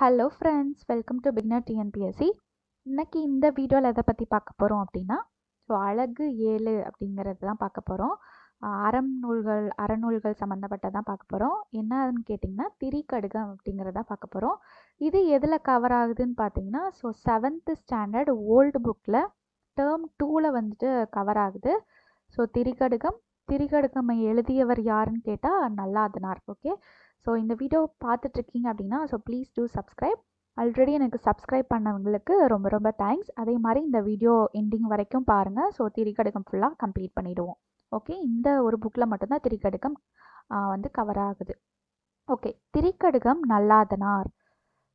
Hello friends welcome to beginner TNPSC இன்றைக்கி இந்த வீடியோவில் எதை பற்றி பார்க்க போகிறோம் அப்படின்னா ஸோ அழகு ஏழு அப்படிங்கிறது தான் பார்க்க போகிறோம் அறம் நூல்கள் அறநூல்கள் சம்மந்தப்பட்டதான் பார்க்க போகிறோம் என்னன்னு கேட்டிங்கன்னா திரிகடுகம் அப்படிங்கிறதா பார்க்க போகிறோம் இது எதில் கவர் ஆகுதுன்னு பார்த்தீங்கன்னா ஸோ செவன்த்து ஸ்டாண்டர்ட் ஓல்டு புக்கில் டேர்ம் டூவில் வந்துட்டு கவர் ஆகுது. ஸோ திரிகடுகம் திரிகடுகம் எழுதியவர் யாருன்னு கேட்டால் நல்லாதனார் ஓகே ஸோ இந்த வீடியோ பார்த்துட்ருக்கீங்க அப்படின்னா so please do subscribe already எனக்கு சப்ஸ்கிரைப் பண்ணவங்களுக்கு ரொம்ப ரொம்ப தேங்க்ஸ் அதே மாதிரி இந்த வீடியோ எண்டிங் வரைக்கும் பாருங்கள் ஸோ திரிகடுகம் ஃபுல்லாக கம்ப்ளீட் பண்ணிவிடுவோம் ஓகே இந்த ஒரு புக்கில் மட்டும்தான் திரிகடுகம் வந்து கவர் ஆகுது. ஓகே திரிகடுகம் நல்லாதனார்.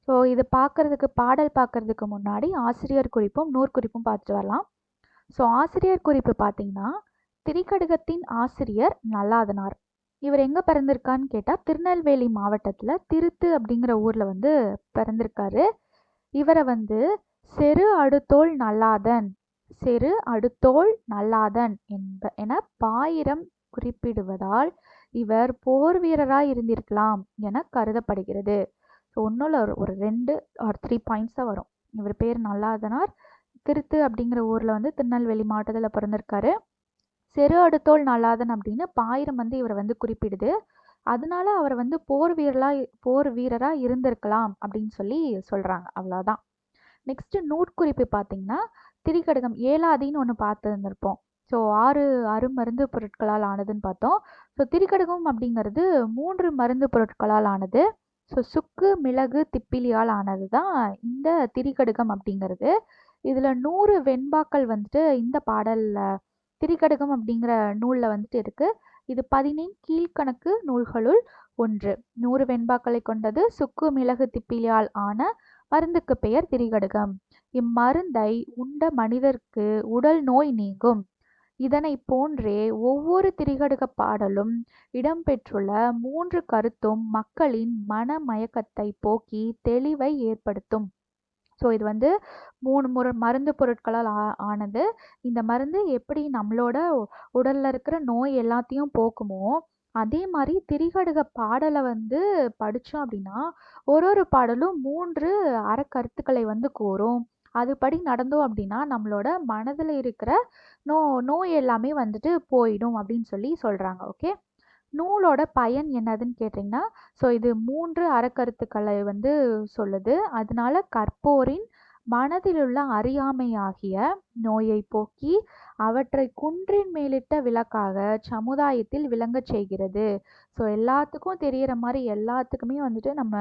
ஸோ இது பார்க்குறதுக்கு பாடல் பார்க்குறதுக்கு முன்னாடி ஆசிரியர் குறிப்பும் நூற்குறிப்பும் பார்த்துட்டு வரலாம். ஸோ ஆசிரியர் குறிப்பு பார்த்தீங்கன்னா திரிகடுகத்தின் ஆசிரியர் நல்லாதனார். இவர் எங்கே பிறந்திருக்கான்னு கேட்டால் திருநெல்வேலி மாவட்டத்தில் திருத்து அப்படிங்கிற ஊரில் வந்து பிறந்திருக்காரு. இவரை வந்து செரு அடுத்தோள் நல்லாதன் செரு அடுத்தோள் நல்லாதன் என்ப என பாயிரம் குறிப்பிடுவதால் இவர் போர் வீரராக இருந்திருக்கலாம் என கருதப்படுகிறது. ஸோ ஒன்றும் ஒரு ஒரு ரெண்டு ஆர் த்ரீ பாயிண்ட்ஸாக வரும். இவர் பேர் நல்லாதனார் திருத்து அப்படிங்கிற ஊரில் வந்து திருநெல்வேலி மாவட்டத்தில் பிறந்திருக்காரு. செரு அடுத்தோள் நல்லாதன் அப்படின்னு பாயிரம் வந்து இவரை வந்து குறிப்பிடுது. அதனால அவர் வந்து போர் வீரலா போர் வீரராக இருந்திருக்கலாம் அப்படின்னு சொல்லி சொல்கிறாங்க அவ்வளோதான் நெக்ஸ்ட்டு நூற்குறிப்பு பார்த்தீங்கன்னா திரிகடகம் ஏலாதின்னு ஒன்று பார்த்துருந்துருப்போம் ஸோ ஆறு அருமருந்து பொருட்களால் ஆனதுன்னு பார்த்தோம். ஸோ திரிகடகம் அப்படிங்கிறது மூன்று மருந்து பொருட்களால் ஆனது. ஸோ சுக்கு மிளகு திப்பிலியால் ஆனது தான் இந்த திரிகடுகம் அப்படிங்கிறது. இதில் நூறு வெண்பாக்கள் வந்துட்டு இந்த பாடலில் திரிகடுகம் அப்படிங்கிற நூலில் வந்துட்டு இருக்குது இது பதினேழு கீழ்கணக்கு நூல்களுள் ஒன்று. நூறு வெண்பாக்களை கொண்டது சுக்கு மிளகு திப்பிலியால் ஆன மருந்துக்கு பெயர் திரிகடுகம். இம்மருந்தை உண்ட மனிதர்க்கு உடல் நோய் நீங்கும். இதனை போன்றே ஒவ்வொரு திரிகடுக பாடலும் இடம்பெற்றுள்ள மூன்று கருத்தும் மக்களின் மனமயக்கத்தை போக்கி தெளிவை ஏற்படுத்தும். ஸோ இது வந்து மூணு முறை மருந்து பொருட்களால் ஆ ஆனது. இந்த மருந்து எப்படி நம்மளோட உடலில் இருக்கிற நோய் எல்லாத்தையும் போக்குமோ அதே மாதிரி திரிகடுக பாடலை வந்து படித்தோம் அப்படின்னா ஒரு ஒரு பாடலும் மூன்று அறக்கருத்துக்களை வந்து கூறும். அதுபடி நடந்தோம் அப்படின்னா நம்மளோட மனதில் இருக்கிற நோ நோய் எல்லாமே வந்துட்டு போயிடும் அப்படின்னு சொல்லி சொல்கிறாங்க ஓகே? நூலோட பயன் என்னதுன்னு கேட்டிங்கன்னா ஸோ இது மூன்று அறக்கருத்துக்களை வந்து சொல்லுது. அதனால கற்போரின் மனதிலுள்ள அறியாமையாகிய நோயை போக்கி அவற்றை குன்றின் மேலிட்ட விளக்காக சமுதாயத்தில் விளங்கச் செய்கிறது. ஸோ எல்லாத்துக்கும் தெரிகிற மாதிரி எல்லாத்துக்குமே வந்துட்டு நம்ம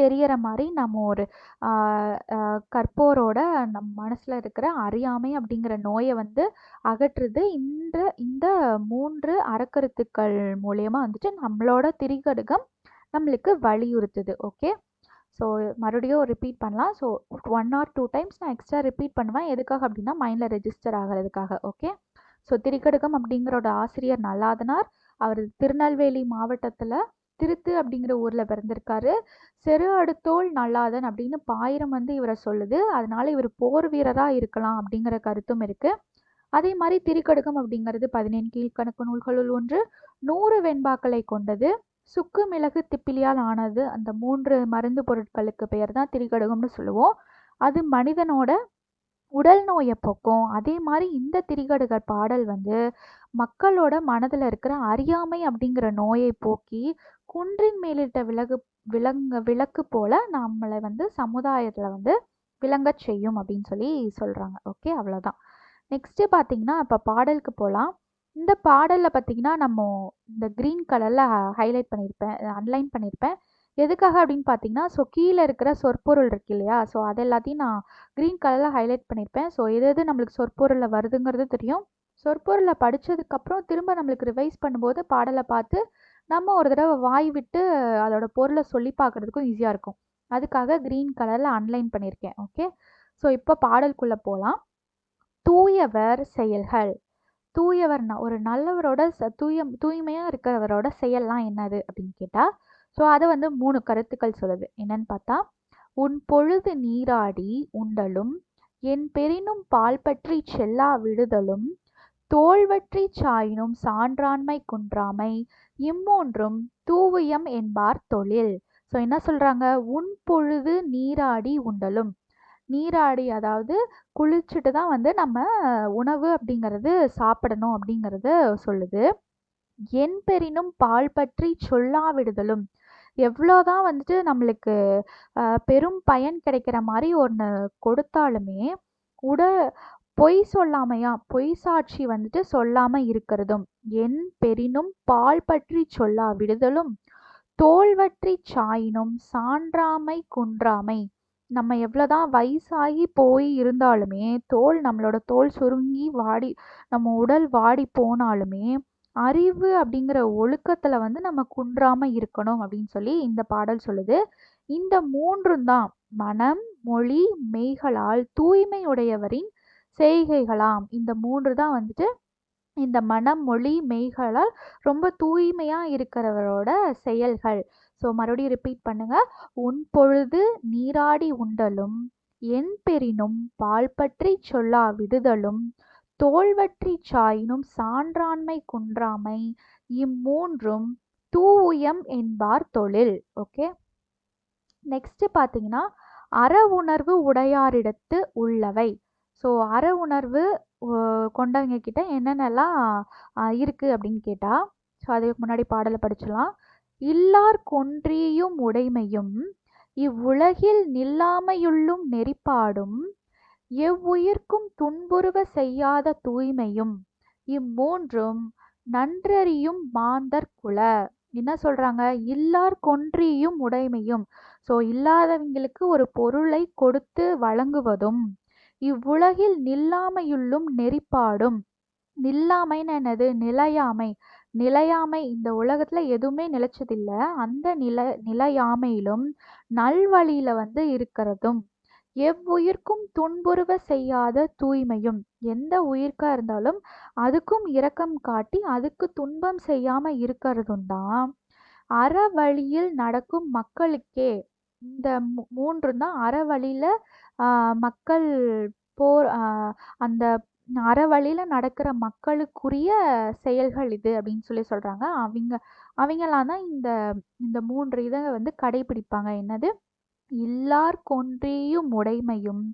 தெரியற மாதிரி நம்ம ஒரு கற்போரோட நம் மனசில் இருக்கிற அறியாமை அப்படிங்கிற நோயை வந்து அகற்றுது. இந்த இந்த மூன்று அறக்கருத்துக்கள் மூலயமா வந்துட்டு நம்மளோட திரிகடுகம் நம்மளுக்கு வலியுறுத்துது. ஓகே? ஸோ மறுபடியும் ரிப்பீட் பண்ணலாம். So one or two times நான் எக்ஸ்ட்ரா ரிப்பீட் பண்ணுவேன். எதுக்காக அப்படின்னா மைண்டில் ரெஜிஸ்டர் ஆகிறதுக்காக. ஓகே? ஸோ திரிகடுகம் அப்படிங்கிறோட ஆசிரியர் நல்லாதனார். அவர் திருநெல்வேலி மாவட்டத்தில் திருத்து அப்படிங்கிற ஊரில் பிறந்திருக்காரு. செரு அடுத்தோள் நல்லாதன் அப்படின்னு பாயிரம் வந்து இவரை சொல்லுது. அதனால இவர் போர் வீரராக இருக்கலாம் அப்படிங்கிற கருத்தும் இருக்குது அதே மாதிரி திரிகடுகம் அப்படிங்கிறது பதினேழு கீழ்கணக்கு நூல்களுள் ஒன்று. நூறு வெண்பாக்களை கொண்டது. சுக்கு மிளகு திப்பிலியால் ஆனது. அந்த மூன்று மருந்து பொருட்களுக்கு பெயர் தான் திரிகடுகம்னு சொல்லுவோம். அது மனிதனோட உடல் நோயை போக்கும். அதே மாதிரி இந்த திரிகடுகள் பாடல் வந்து மக்களோட மனதில் இருக்கிற அறியாமை அப்படிங்கிற நோயை போக்கி குன்றின் மேலிட்ட விலகு விலங்க விளக்கு போல நம்மளை வந்து சமுதாயத்தில் வந்து விளங்கச் செய்யும் அப்படின்னு சொல்லி சொல்கிறாங்க ஓகே அவ்வளோதான் நெக்ஸ்ட்டு பார்த்தீங்கன்னா இப்போ பாடலுக்கு போகலாம் இந்த பாடலில் பார்த்தீங்கன்னா நம்ம இந்த க்ரீன் கலரில் ஹைலைட் பண்ணியிருப்பேன் அன்லைன் பண்ணியிருப்பேன் எதுக்காக அப்படின்னு பார்த்தீங்கன்னா ஸோ கீழே இருக்கிற சொற்பொருள் இருக்கு இல்லையா? ஸோ அது எல்லாத்தையும் நான் க்ரீன் கலரில் ஹைலைட் பண்ணியிருப்பேன். ஸோ எது எது நம்மளுக்கு சொற்பொருளில் வருதுங்கிறது தெரியும். சொற்பொருளை படித்ததுக்கப்புறம் திரும்ப நம்மளுக்கு ரிவைஸ் பண்ணும்போது பாடலை பார்த்து நம்ம ஒரு தடவை வாய் விட்டு அதோட பொருளை சொல்லி பார்க்குறதுக்கும் ஈஸியாக இருக்கும். அதுக்காக க்ரீன் கலரில் அன்லைன் பண்ணியிருக்கேன். ஓகே ஸோ இப்போ பாடலுக்குள்ளே போகலாம். தூயவர் செயல்கள். தூயவர்னா ஒரு நல்லவரோட தூய தூய்மையாக இருக்கிறவரோட செயல்லாம் என்னது அப்படின்னு கேட்டால் ஸோ அதை வந்து மூணு கருத்துக்கள் சொல்லுது. என்னன்னு பார்த்தா உன் பொழுது நீராடி உண்டலும் என் பெரினும் பால் பற்றி செல்லா விடுதலும் தோல்வற்றி சாயினும் சான்றாண்மை குன்றாமை இம்மூன்றும் தூவியம் என்பார் தொழில். ஸோ என்ன சொல்கிறாங்க உன் பொழுது நீராடி உண்டலும். நீராடி அதாவது குளிச்சுட்டு தான் வந்து நம்ம உணவு அப்படிங்கிறது சாப்பிடணும் அப்படிங்கிறது சொல்லுது. என் பெரினும் பால் பற்றி எவ்வளோ எவ்வளோதான் வந்துட்டு நம்மளுக்கு பெரும் பயன் கிடைக்கிற மாதிரி ஒன்று கொடுத்தாலுமே உட பொய் சொல்லாமையா பொய் சாட்சி வந்துட்டு சொல்லாமல் இருக்கிறதும் என் பெரினும் பால் பற்றி சொல்லா விடுதலும் தோல்வற்றி சாயினும் சான்றாமை குன்றாமை நம்ம எவ்வளோதான் வயசாகி போய் இருந்தாலுமே தோல் நம்மளோட தோல் சுருங்கி வாடி நம்ம உடல் வாடி போனாலுமே அறிவு அப்படிங்கிற ஒழுக்கத்துல வந்து நம்ம குன்றாம இருக்கணும் அப்படின்னு சொல்லி இந்த பாடல் சொல்லுது. இந்த மூன்றும் தான் மனம் மொழி மெய்களால் தூய்மையுடையவரின் செய்கைகளாம். இந்த மூன்று தான் வந்துட்டு இந்த மனம் மொழி மெய்களால் ரொம்ப தூய்மையா இருக்கிறவரோட செயல்கள். ஸோ மறுபடியும் ரிப்பீட் பண்ணுங்க. உன் பொழுது நீராடி உண்டலும் என் பெரினும் பால் பற்றி சொல்லா விடுதலும் தோல்வற்றி சாயினும் சான்றாண்மை குன்றாமை. இம்மூன்றும் தூயம் என்பார் தொழில். ஓகே? நெக்ஸ்ட் பார்த்தீங்கன்னா அற உணர்வு உடையாரிடத்து உள்ளவை. ஸோ அற உணர்வு கொண்டவங்க கிட்ட என்னென்னலாம் இருக்குது இருக்கு அப்படின்னு கேட்டா ஸோ அதுக்கு முன்னாடி பாடலை படிச்சலாம் இல்லார் கொன்றியும் உடைமையும் இவ்வுலகில் நில்லாமையுள்ளும் நெறிப்பாடும் எவ்வுயிர்க்கும் துன்புறுவ செய்யாத தூய்மையும் இம்மூன்றும் நன்றறியும் மாந்தர் குல. என்ன சொல்றாங்க? இல்லார் கொன்றியும் உடைமையும். ஸோ இல்லாதவங்களுக்கு ஒரு பொருளை கொடுத்து வழங்குவதும் இவ்வுலகில் நில்லாமையுள்ளும் நெறிப்பாடும். நில்லாமைன்னு என்னது? நிலையாமை. நிலையாமை இந்த உலகத்துல எதுவுமே நிலைச்சதில்லை. அந்த நில நிலையாமையிலும் நல்வழியில வந்து இருக்கிறதும். எவ்வுயிர்க்கும் துன்புறுவ செய்யாத தூய்மையும். எந்த உயிர்க்கா இருந்தாலும் அதுக்கும் இரக்கம் காட்டி அதுக்கு துன்பம் செய்யாம இருக்கிறதும் தான் அறவழியில் நடக்கும் மக்களுக்கே இந்த மூ- மூன்றும் தான் அறவழியில் மக்கள் போர் அந்த அறவழியில் நடக்கிற மக்களுக்குரிய செயல்கள் இது அப்படின்னு சொல்லி சொல்றாங்க. அவங்க அவங்களாம் தான் இந்த இந்த மூன்று இதை வந்து கடைபிடிப்பாங்க என்னது? இல்லார் கொன்றியும் உடைமையும்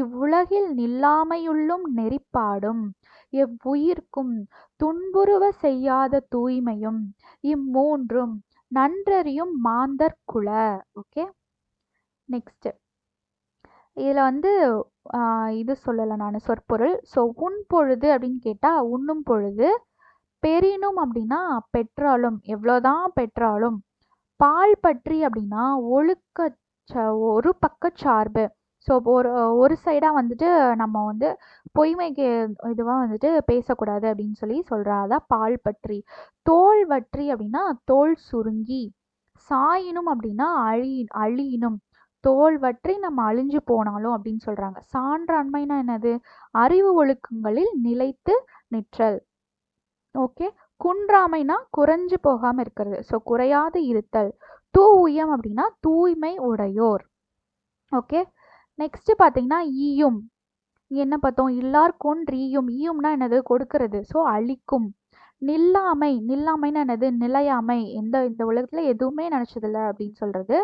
இவ்வுலகில் நில்லாமையுள்ளும் நெறிப்பாடும் எவ்வுயிர்க்கும் துன்புறுவ செய்யாத தூய்மையும் இம்மூன்றும் நன்றறியும் மாந்தர் குல. ஓகே? நெக்ஸ்ட். இதில் வந்து இது சொல்லலை நான் சொற்பொருள். ஸோ உன் பொழுது அப்படின்னு கேட்டால் உண்ணும் பொழுது பெரினும் அப்படின்னா பெற்றாலும். எவ்வளோதான் பெற்றாலும். பால் பற்றி அப்படின்னா ஒழுக்க ச- ஒரு பக்கச்சார்பு ஸோ ஒரு ஒரு சைடாக வந்துட்டு நம்ம வந்து பொய்மைக்கு இதுவாக வந்துட்டு பேசக்கூடாது அப்படின்னு சொல்லி சொல்கிறா அதான் பால் பற்றி. தோல் வற்றி அப்படின்னா தோல் சுருங்கி. சாயினும் அப்படின்னா அழி அழியினும். தோல் வற்றி நம்ம அழிஞ்சு போனாலும் அப்படின்னு சொல்கிறாங்க சான்றாண்மைனா என்னது? அறிவு ஒழுக்கங்களில் நிலைத்து நிற்றல். ஓகே? குன்றாமைனா குறைஞ்சு போகாமல் இருக்கிறது. ஸோ குறையாது இருத்தல். தூயம் அப்படின்னா தூய்மை உடையோர். ஓகே நெக்ஸ்ட் பார்த்தீங்கன்னா ஈயும். என்ன பார்த்தோம்? இல்லார் கொன்றீயும் ஈயும்னா என்னது? கொடுக்கறது. ஸோ அழிக்கும். நில்லாமை. நில்லாமைன்னா என்னது? நிலையாமை. எந்த இந்த உலகத்தில் எதுவுமே நினச்சதில்ல அப்படின்னு சொல்கிறது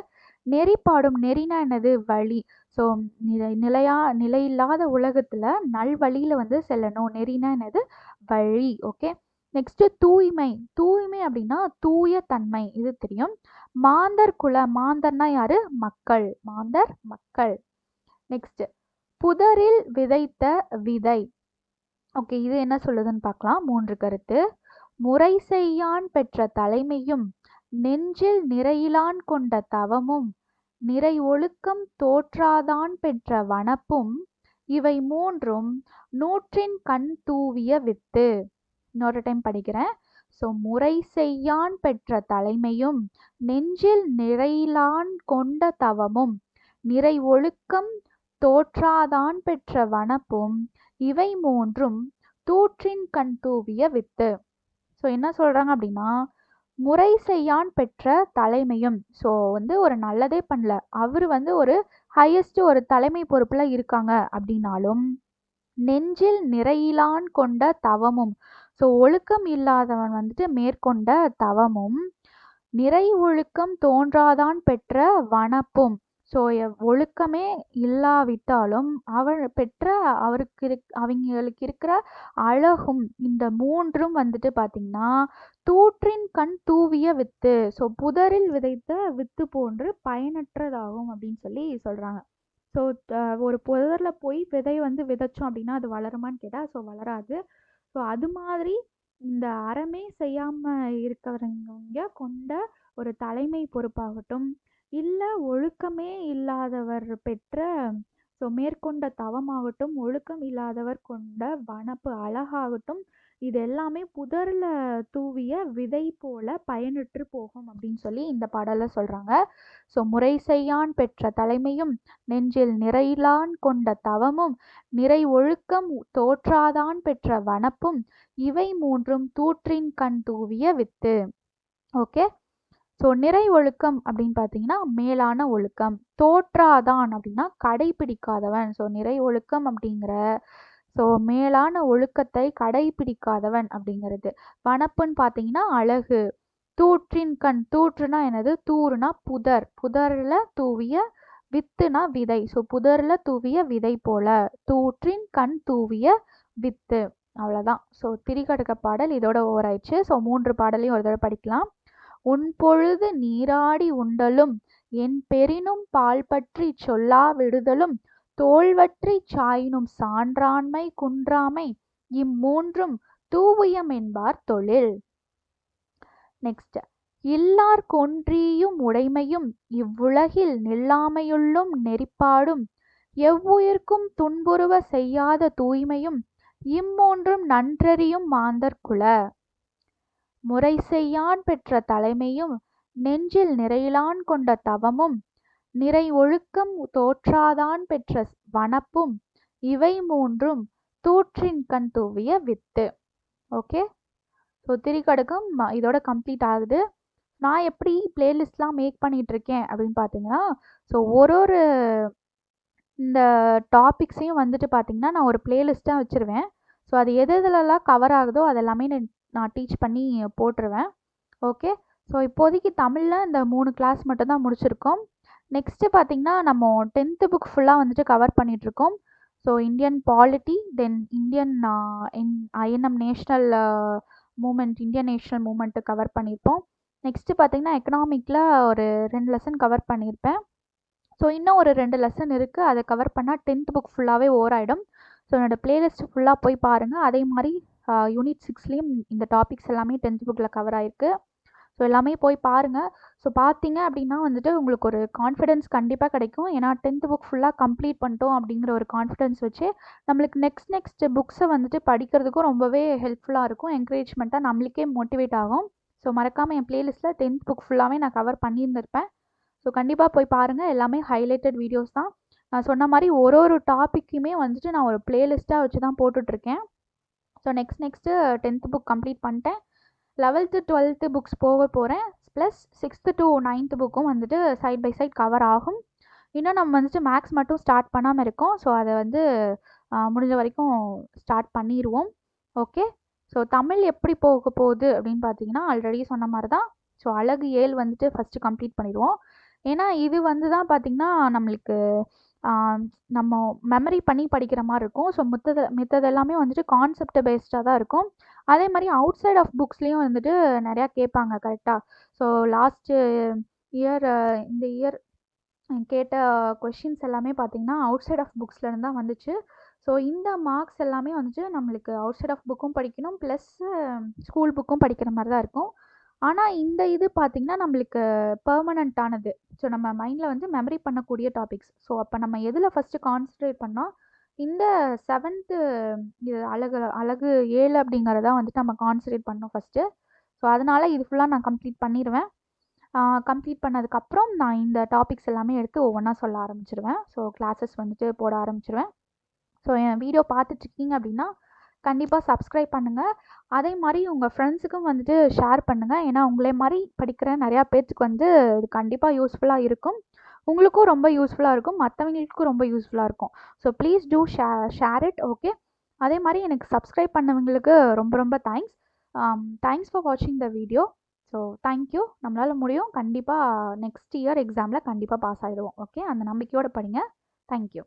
நெறிப்பாடும். நெறினா என்னது? வழி. ஸோ நிலை நிலையா நிலையில்லாத உலகத்தில் நல்வழியில் வந்து செல்லணும். நெறினா என்னது? வழி. ஓகே நெக்ஸ்ட்டு தூய்மை. தூய்மை அப்படின்னா தூய தன்மை. இது தெரியும். மாந்தர் குல மாந்தர்னா யாரு? மக்கள். மாந்தர் மக்கள். நெக்ஸ்ட் புதரில் விதைத்த விதை. ஓகே இது என்ன சொல்லுதுன்னு பார்க்கலாம். மூன்று கருத்து. முறை செய்யான் பெற்ற தலைமையும் நெஞ்சில் நிறையிலான் கொண்ட தவமும் நிறை ஒழுக்கம் தோற்றாதான் பெற்ற வனப்பும் இவை மூன்றும் நூற்றின் கண் தூவிய வித்து. இன்னொரு டைம் படிக்கிறேன். ஸோ முறை செய்யான் பெற்ற தலைமையும் நெஞ்சில் நிறையிலான் கொண்ட தவமும் நிறை ஒழுக்கம் தோற்றாதான் பெற்ற வனப்பும் இவை மூன்றும் தூற்றின் கண் தூவிய வித்து. ஸோ என்ன சொல்றாங்க அப்படின்னா முறை செய்யான் பெற்ற தலைமையும் ஸோ வந்து ஒரு நல்லதே பண்ணல. அவர் வந்து ஒரு ஹையஸ்ட் ஒரு தலைமை பொறுப்புல இருக்காங்க அப்படின்னாலும் நெஞ்சில் நிறையிலான் கொண்ட தவமும் ஸோ ஒழுக்கம் இல்லாதவன் வந்துட்டு மேற்கொண்ட தவமும் நிறை ஒழுக்கம் தோன்றாதான் பெற்ற வனப்பும். ஸோ ஒழுக்கமே இல்லாவிட்டாலும் அவள் பெற்ற அவருக்கு இருக் அவங்களுக்கு இருக்கிற அழகும் இந்த மூன்றும் வந்துட்டு பார்த்திங்கன்னா தூற்றின் கண் தூவிய வித்து ஸோ புதரில் விதைத்த வித்து போன்று பயனற்றதாகும் அப்படின்னு சொல்லி சொல்கிறாங்க ஸோ ஒரு புதரில் போய் விதை வந்து விதைச்சோம் அப்படின்னா அது வளருமான்னு கேட்டால் ஸோ வளராது. ஸோ அது மாதிரி இந்த அறமே செய்யாமல் இருக்கிறவங்க கொண்ட ஒரு தலைமை பொறுப்பாகட்டும் இல்லை ஒழுக்கமே இல்லாதவர் பெற்ற ஸோ மேற்கொண்ட தவமாகட்டும் ஒழுக்கம் இல்லாதவர் கொண்ட வனப்பு அழகாகட்டும் இது எல்லாமே புதரில் தூவிய விதை போல பயனற்று போகும் அப்படின்னு சொல்லி இந்த பாடலில் சொல்கிறாங்க ஸோ முறை செய்யான் பெற்ற தலைமையும் நெஞ்சில் நிறையிலான் கொண்ட தவமும் நிறை ஒழுக்கம் தோற்றாதான் பெற்ற வனப்பும் இவை மூன்றும் தூற்றின் கண் தூவிய வித்து. ஓகே ஸோ நிறை ஒழுக்கம் அப்படின்னு பார்த்தீங்கன்னா மேலான ஒழுக்கம். தோற்றாதான் அப்படின்னா கடைபிடிக்காதவன். ஸோ நிறை ஒழுக்கம் அப்படிங்கிற ஸோ மேலான ஒழுக்கத்தை கடைபிடிக்காதவன் அப்படிங்கிறது. வனப்புன்னு பார்த்தீங்கன்னா அழகு. தூற்றின் கண் தூற்றுனா என்னது? தூறுனா புதர். புதரில் தூவிய வித்துனா விதை. ஸோ புதரில் தூவிய விதை போல. தூற்றின் கண் தூவிய வித்து. அவ்வளோதான் ஸோ திரிகடுக்க பாடல் இதோட ஓவர் ஆயிடுச்சு. ஸோ மூன்று பாடலையும் ஒரு தடவை படிக்கலாம். உன் பொழுது நீராடி உண்டலும் என் பெரினும் பால் பற்றி சொல்லா விடுதலும் தோல்வற்றி சாயினும் சான்றாண்மை குன்றாமை இம்மூன்றும் தூவியம் என்பார் தொழில். நெக்ஸ்ட் இல்லார் கொன்றியும் உடைமையும் இவ்வுலகில் நில்லாமையுள்ளும் நெறிப்பாடும் எவ்வுயிர்க்கும் துன்புறுவ செய்யாத தூய்மையும் இம்மூன்றும் நன்றறியும் மாந்தற்குல முறை செய்யான் பெற்ற தலைமையும் நெஞ்சில் நிறையிலான் கொண்ட தவமும் நிறை ஒழுக்கம் தோற்றாதான் பெற்ற வனப்பும் இவை மூன்றும் தூற்றின் கண் தூவிய வித்து. ஓகே? ஸோ திரிகடுகம் இதோட கம்ப்ளீட் ஆகுது. நான் எப்படி பிளேலிஸ்ட்லாம் மேக் பண்ணிகிட்டு இருக்கேன் அப்படின்னு பார்த்தீங்கன்னா ஸோ ஒரு ஒரு இந்த டாபிக்ஸையும் வந்துட்டு பார்த்தீங்கன்னா நான் ஒரு பிளேலிஸ்ட்டாக வச்சுருவேன். ஸோ அது எது எதுலலாம் கவர் ஆகுதோ அதெல்லாமே நான் டீச் பண்ணி போட்டுருவேன். ஓகே ஸோ இப்போதைக்கு தமிழில் இந்த மூணு கிளாஸ் மட்டும் தான் முடிச்சிருக்கோம். நெக்ஸ்ட்டு பார்த்திங்கன்னா நம்ம டென்த்து புக் ஃபுல்லாக வந்துட்டு கவர் பண்ணிகிட்ருக்கோம் so Indian polity then Indian INM national movement Indian national movement cover பண்ணியிருப்போம். நெக்ஸ்ட்டு பார்த்திங்கன்னா எக்கனாமிக்கில் ஒரு ரெண்டு லெசன் கவர் பண்ணியிருப்பேன். ஸோ இன்னும் ஒரு ரெண்டு லெசன் இருக்குது அதை கவர் பண்ணால் டென்த் புக் ஃபுல்லாகவே ஓவர் ஆகிடும் ஸோ என்னோடய பிளேலிஸ்ட் ஃபுல்லாக போய் பாருங்கள் அதே மாதிரி uh, யூனிட் சிக்ஸ்லேயும் இந்த டாபிக்ஸ் எல்லாமே டென்த் புக்கில் கவர் ஆகிருக்கு ஸோ எல்லாமே போய் பாருங்கள் ஸோ பார்த்தீங்க அப்படின்னா வந்துட்டு உங்களுக்கு ஒரு கான்ஃபிடென்ஸ் கண்டிப்பாக கிடைக்கும். ஏன்னா டென்த்து புக் ஃபுல்லாக கம்ப்ளீட் பண்ணிட்டோம் அப்படிங்கிற ஒரு கான்ஃபிடென்ஸ் வச்சு நம்மளுக்கு நெக்ஸ்ட் நெக்ஸ்ட் புக்ஸை வந்துட்டு படிக்கிறதுக்கும் ரொம்பவே ஹெல்ப்ஃபுல்லாக இருக்கும். என்கரேஜ்மெண்ட்டாக நம்மளுக்கே மோட்டிவேட் ஆகும். ஸோ மறக்காமல் என் ப்ளேலிஸ்ட்டில் டென்த் புக் ஃபுல்லாகவே நான் கவர் பண்ணியிருந்திருப்பேன். ஸோ கண்டிப்பாக போய் பாருங்கள் எல்லாமே ஹைலைட்டட் வீடியோஸ் தான். நான் சொன்ன மாதிரி ஒரு ஒரு டாப்பிக்குமே வந்துட்டு நான் ஒரு ப்ளேலிஸ்ட்டாக வச்சு தான் போட்டுட்ருக்கேன். So next next tenth book complete பண்ணிட்டேன். லெவல்த்து டுவெல்த்து புக்ஸ் போக போகிறேன் ப்ளஸ் சிக்ஸ்த்து டு நைன்த்து புக்கும் வந்துட்டு சைட் பை சைட் கவர் ஆகும். இன்னும் நம்ம வந்துட்டு மேக்ஸ் மட்டும் ஸ்டார்ட் பண்ணாமல் இருக்கோம். ஸோ அதை வந்து முடிஞ்ச வரைக்கும் ஸ்டார்ட் பண்ணிடுவோம் ஓகே ஸோ தமிழ் எப்படி போக போகுது அப்படின்னு பார்த்தீங்கன்னா ஆல்ரெடி சொன்ன மாதிரி தான் ஸோ அழகு ஏழு வந்துட்டு ஃபஸ்ட்டு கம்ப்ளீட் பண்ணிடுவோம். ஏன்னா இது வந்து தான் பார்த்திங்கன்னா நம்மளுக்கு நம்ம மெமரி பண்ணி படிக்கிற மாதிரி இருக்கும். ஸோ மித்தது மித்தது எல்லாமே வந்துட்டு கான்செப்ட் பேஸ்டாக தான் இருக்கும். அதே மாதிரி அவுட் சைட் ஆஃப் புக்ஸ்லேயும் வந்துட்டு நிறையா கேட்பாங்க கரெக்டாக ஸோ லாஸ்ட்டு இயர் இந்த இயர் கேட்ட கொஷின்ஸ் எல்லாமே பார்த்திங்கன்னா அவுட் சைட் ஆஃப் புக்ஸ்லேருந்து தான் வந்துச்சு. ஸோ இந்த மார்க்ஸ் எல்லாமே வந்துட்டு நம்மளுக்கு அவுட் சைட் ஆஃப் புக்கும் படிக்கணும் ப்ளஸ்ஸு ஸ்கூல் புக்கும் படிக்கிற மாதிரி தான் இருக்கும். ஆனால் இந்த இது பார்த்திங்கன்னா நம்மளுக்கு பெர்மனண்ட்டானது ஸோ நம்ம மைண்டில் வந்து மெமரி பண்ணக்கூடிய டாபிக்ஸ் ஸோ அப்போ நம்ம எதில் ஃபஸ்ட்டு கான்சன்ட்ரேட் பண்ணால் இந்த செவன்த்து இது அழகு அழகு ஏழு அப்படிங்கிறத வந்துட்டு நம்ம கான்சன்ட்ரேட் பண்ணோம் ஃபஸ்ட்டு ஸோ அதனால் இது ஃபுல்லாக நான் கம்ப்ளீட் பண்ணிடுவேன் கம்ப்ளீட் பண்ணதுக்கப்புறம் நான் இந்த டாபிக்ஸ் எல்லாமே எடுத்து ஒவ்வொன்றா சொல்ல ஆரம்பிச்சிருவேன். ஸோ கிளாஸஸ் வந்துட்டு போட ஆரம்பிச்சிருவேன். ஸோ என் வீடியோ பார்த்துட்ருக்கீங்க அப்படின்னா கண்டிப்பாக சப்ஸ்கிரைப் பண்ணுங்கள் அதே மாதிரி உங்கள் ஃப்ரெண்ட்ஸுக்கும் வந்துட்டு ஷேர் பண்ணுங்கள் ஏன்னா உங்களே மாதிரி படிக்கிற நிறையா பேர்த்துக்கு வந்து இது கண்டிப்பாக யூஸ்ஃபுல்லாக இருக்கும். உங்களுக்கும் ரொம்ப யூஸ்ஃபுல்லாக இருக்கும். மற்றவங்களுக்கும் ரொம்ப யூஸ்ஃபுல்லாக இருக்கும். ஸோ ப்ளீஸ் டூ ஷே ஷேர் இட் ஓகே அதே மாதிரி எனக்கு சப்ஸ்கிரைப் பண்ணவங்களுக்கு ரொம்ப ரொம்ப தேங்க்ஸ் தேங்க்ஸ் ஃபார் வாட்சிங் த வீடியோ ஸோ தேங்க்யூ நம்மளால் முடியும். கண்டிப்பாக நெக்ஸ்ட் இயர் எக்ஸாமில் கண்டிப்பாக பாஸ் ஆகிடுவோம் ஓகே அந்த நம்பிக்கையோடு படிங்க. தேங்க்யூ